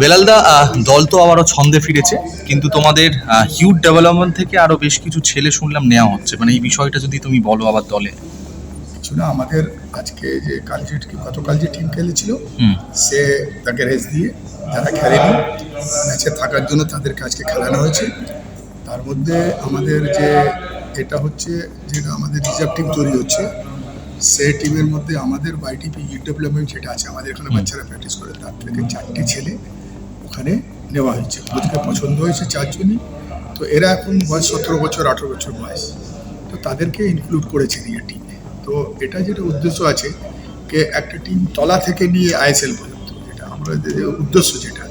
বেলালদা দল তো আবারও ছন্দে ফিরেছে কিন্তু তোমাদের হিউট ডেভেলপমেন্ট থেকে আরও বেশ কিছু ছেলে শুনলাম নেওয়া হচ্ছে। মানে এই বিষয়টা যদি তুমি বলো আবার দলে। কিছু না আমাদের আজকে যে কাল যে গতকাল যে টিম খেলেছিল সে তাকে রেস দিয়ে যারা খেলেনি। ম্যাচে থাকার জন্য তাদেরকে আজকে খেলানো হয়েছে। তার মধ্যে আমাদের যে এটা হচ্ছে যেটা আমাদের রিজার্ভ টিম তৈরি হচ্ছে সে টিমের মধ্যে আমাদের বাইটিপি ইউথ ডেভেলপমেন্ট যেটা আছে আমাদের এখানে বাচ্চারা প্র্যাকটিস করে তার থেকে চারটি ছেলে ওখানে নেওয়া হয়েছে। কোচকে পছন্দ হয়েছে চারজনই। তো এরা এখন বয়স সতেরো বছর, আঠেরো বছর বয়স। তো তাদেরকে ইনক্লুড করেছে নিজের টিমে তো এটা যেটা উদ্দেশ্য আছে কে একটা টিম তলা থেকে নিয়ে আইএসএল পর্যন্ত। যেটা আমরা উদ্দেশ্য যেটা।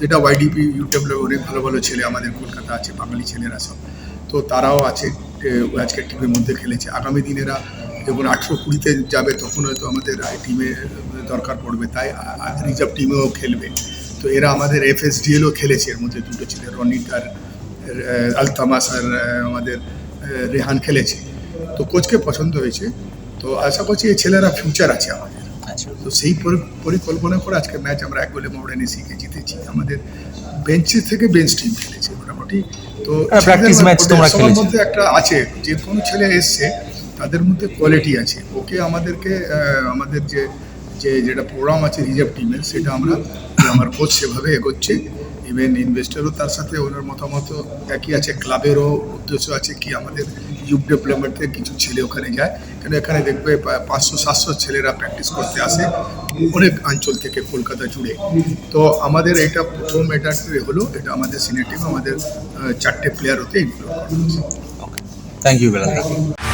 যেটা ওয়াইডিপি ইউটিউবে অনেক ভালো ভালো ছেলে আমাদের কলকাতা আছে, বাঙালি ছেলেরা সব। তো তারাও আছে আজকের টিমের মধ্যে খেলেছে। আগামী দিনেরা যখন আঠেরো কুড়িতে যাবে, তখন হয়তো আমাদের টিমে দরকার পড়বে। তাই রিজার্ভ টিমেও খেলবে। তো এরা আমাদের এফ এস ডিএলও খেলেছে। এর মধ্যে দুটো ছেলে রনিট আর আলতামাস আর আমাদের রেহান খেলেছে। তো কোচকে পছন্দ হয়েছে। তো আশা করছি এই ছেলেরা ফিউচার আছে আমাদের। আচ্ছা। তো সেই পরিকল্পনা করে আজকে ম্যাচ আমরা এক গোলে মোড়ে নিয়ে শিখে জিতেছি। আমাদের বেঞ্চের থেকে বেঞ্চ টিম খেলেছে মোটামুটি। তো তোমরা সবার খেলেছো। মধ্যে একটা আছে। যে কোনো ছেলে এসছে তাদের মধ্যে কোয়ালিটি আছে। ওকে আমাদেরকে আমাদের যে যে যেটা প্রোগ্রাম আছে রিজার্ভ টিমের সেটা আমরা আমার কোচ সেভাবে এগোচ্ছে ইভেন ইনভেস্টারও তার সাথে ওনার মতামত একই আছে ক্লাবেরও উদ্দেশ্য আছে কি আমাদের ইউথ ডেভেলপমেন্টের কিছু ছেলে ওখানে যায়। কেন এখানে দেখবে পাঁচশো, সাতশো ছেলেরা প্র্যাকটিস করতে আসে অনেক অঞ্চল থেকে কলকাতা জুড়ে। তো আমাদের এটা প্রথম এটা হলো, এটা আমাদের সিনিয়র টিম আমাদের চারটে প্লেয়ার হতে ইনক্লুড করা থ্যাংক ইউ বেলালদা